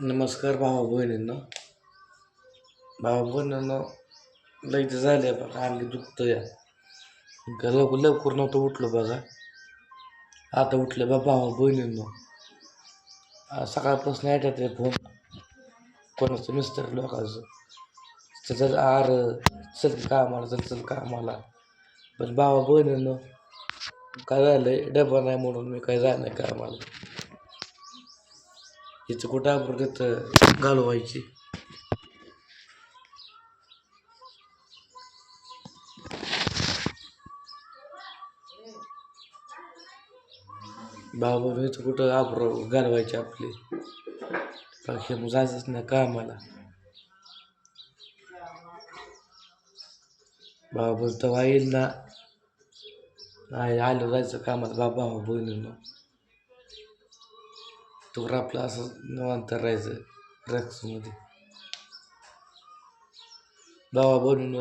नमस्कार भावा बहिणींनो. भावा बहिणींना लई तर झाले बघा आणखी दुखतं या का लवकर लवकर नव्हतं उठलो बघा. आता उठले बा भावा बहिणींनो. सकाळपासून येतात आहे फोन. कोणाचं मिस्टर लोकांचं. त्याचं आर चल कामाला चल चल कामाला. पण भावा बहिणींनो काय झालंय? डबा नाही म्हणून मी काय जाणार कामाला. हिचं कुठं आपण तिथं घालवायची? बाबा हिचं कुठं आबर घालवायची आपली. बाकी मग जायचंच नाही कामाला. बाबा बोलतो येईल ना नाही आलो जायचं कामाला. बाबा बहिणीनं. तोवर आपलं असं निवांत राहायचं रक्समध्ये. दवा बनून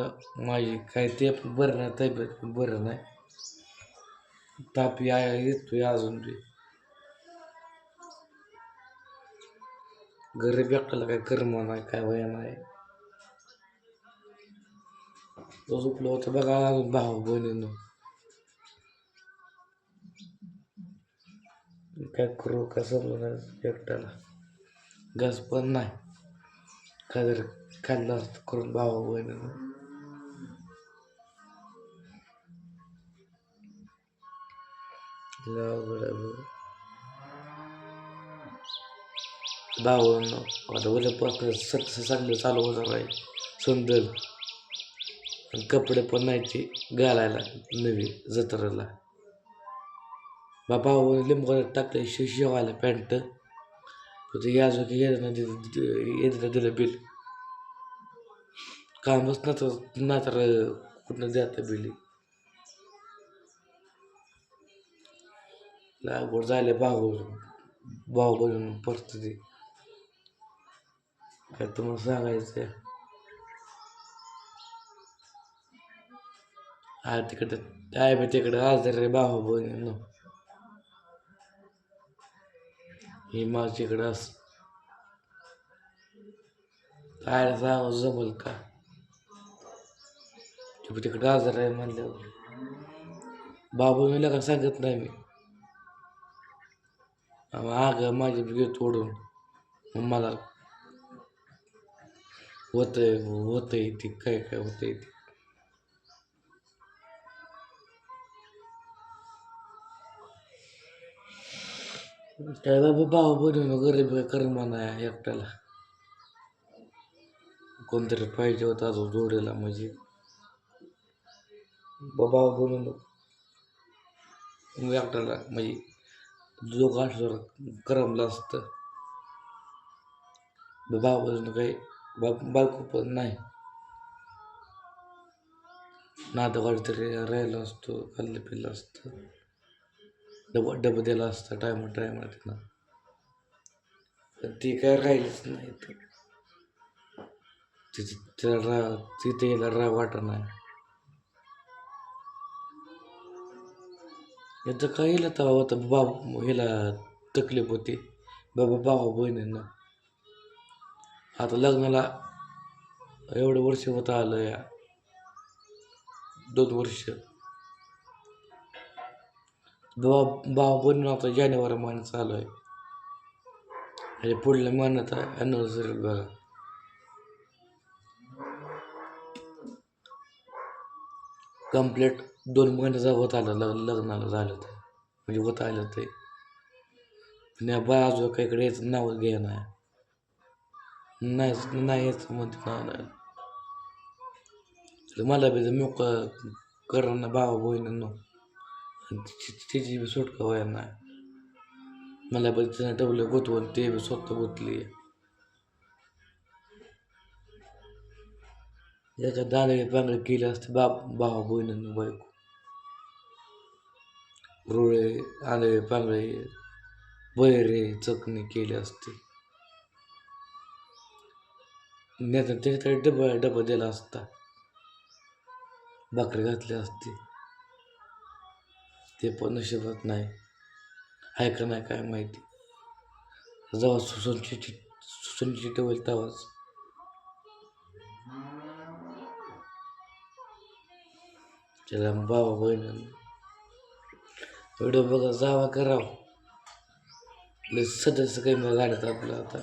माझी काय ते पण बरं नाही तब्येत पण बरं नाही. ताप या येतोय अजून बी. गरीब एकट्याला काय कर्म नाही काय वया नाही. तो झोपलो होतं बघा अजून भाऊ बहिणीनं काय करू का समजलं एकट्याला? गॅस पण नाही. काय जर खाल्लं असतं करून भावा बहिणीनं. भावन आता उद्या बघ. भावांनो चांगलं चालू होणार आहे. सुंदर. कपडे पण नाही ते घालायला नवी जत्राला. बाबा लिंबू टाकलं शि शेवायला पॅन्ट ते याजो की येणं येणं दिलं बिल कामच ना तर ना तर कुठनं द्यात बिल लागवड झाले भाऊ भाऊ बनून परिस्थिती. काय तुम्हाला सांगायचं हा तिकडं आहे तिकडं आज रे भाऊ बहिणी ही माझी काय सांग जमल का? ते तिकडे आजार आहे म्हणल्यावर. बाबू मी का सांगत नाही मी. आग माझी बिगे तोडून. मग मला होतंय होतंय ती काय काय होतंय ती. काय बाबा भाऊ बनवून गरीब कर्म नाही एकट्याला कोणतरी पाहिजे होता अजून जोडीला म्हणजे बाबा बनून एकट्याला म्हणजे जो गाठवर करमलं असतं बाबा बनून काही बायको पण नाही नातं तरी राहिलं असतो खाल्लं पिल्लं असतं डबा डबं दिला असता टायमा टायमा तिथं पण ती काय राहिलीच नाही ते. तिथे तिला रा तिथे यायला राग वाटत नाही. याचं काय येईल तेव्हा तर बाब ह्याला तकलीफ होती. बाबा बाबा बहिणींना आता लग्नाला एवढं वर्ष होत आलं या. दोन वर्ष. बाबा बाबा बनून आता जानेवारी महिना चालू आहे. आणि पुढल्या महिन्यात आहे ॲनिव्हर्सरी बघा कंप्लीट दोन महिन्याचा होत आलं लग लग्नाला झालं होतं म्हणजे होत आलं ते. पण या बाय अजून काहीकडे यायचं नाव घे नाही नाही नाही म्हणते ना नाही. मला बी मोक करा ना भावा तिची तिची बी सुटका व्हाय नाही मला पण तिने डबलं गुतवून ते बी स्वतः गुतली. याच्या दांडगे पांगळे केले असते बाप भावा बहिणींनो बायको. रुळे आंधळे पांगळे बैरे चकणी केली असते. नेता ते डबा डबा दिला असता. भाकरी घातली असते. ते पण नशिबात नाही. आहे का नाही काय माहिती. जेव्हा सुसून सुनिश्चित होईल तेव्हाच. त्याला बाबा बहिण व्हिडिओ बघा जावा करावं लय सदस्य काही मग गाड्यात आपलं आता.